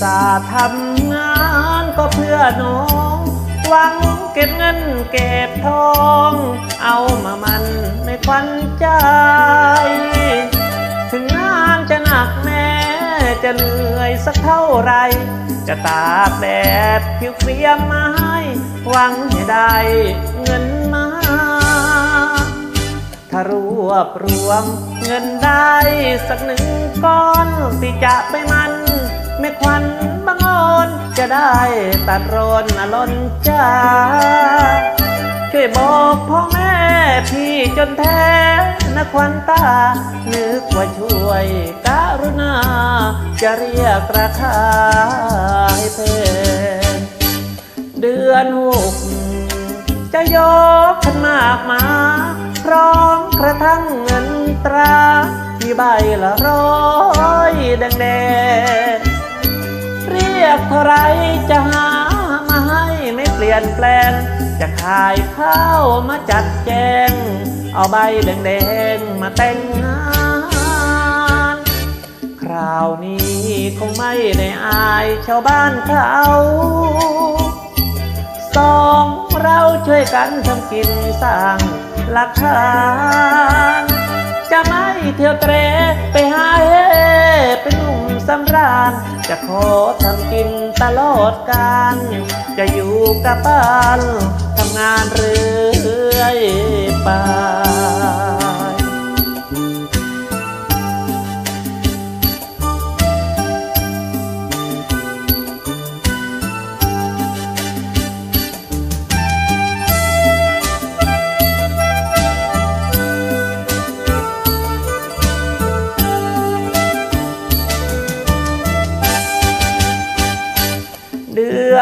สาทำงานก็เพื่อน้อง หวังเก็บเงินเก็บทอง เอามามันในควันใจ ถึงงานจะหนักแม้จะเหนื่อยสักเท่าไร จะตากแดดผิวเกรียมไม้หวังให้ได้เงินมาถ้ารวบรวมเงินได้สักหนึ่งก้อนที่จะไปมัน แม่ควันบังออนจะได้ตัดรอนอลอนจ้า ช่วยบอกพ่อแม่พี่จนแท้นะควันตา นึกว่าช่วยการุณา จะเรียกราคาให้เพนเดือนหกจะยกขันมากมา พร้อมกระทั่งเงินตรา ที่ใบละร้อยแดงแดง เรียกเท่าไรจะหามาให้ไม่เปลี่ยนแปลง จะขายข้าวมาจัดแจง เอาใบแดงๆมาแต่งงานคราวนี้คงไม่ได้อายชาวบ้านเขาสองเราช่วยกันทำกินสร้างหลักฐาน ตลอดกาลจะอยู่กับบ้านทำงานเรื่อยไป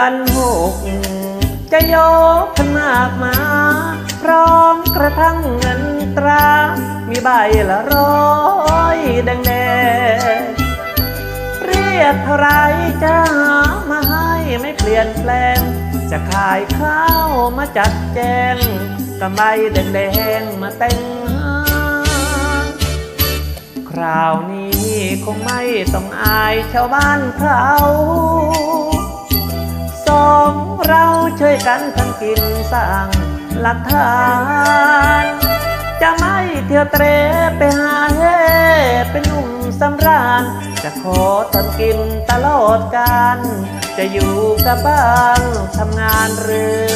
อนหกจะยกขนาดมา พร้อมกระทั่งเงินตรา มีใบละร้อยแดงแดงเรียกเท่าไรจะหามาให้ไม่เปลี่ยนแปลง จะขายข้าวมาจัดแจงกำใบแดงแดงมาแต่งคราวนี้คงไม่ต้องอายชาวบ้านเขา เราช่วยกันทำกินสร้างหลักฐาน จะไม่เที่ยวเตรไปหาเฮเป็นหนุ่มสำราญ จะขอทำกินตลอดการ จะอยู่กับบ้านทำงานเรื่อย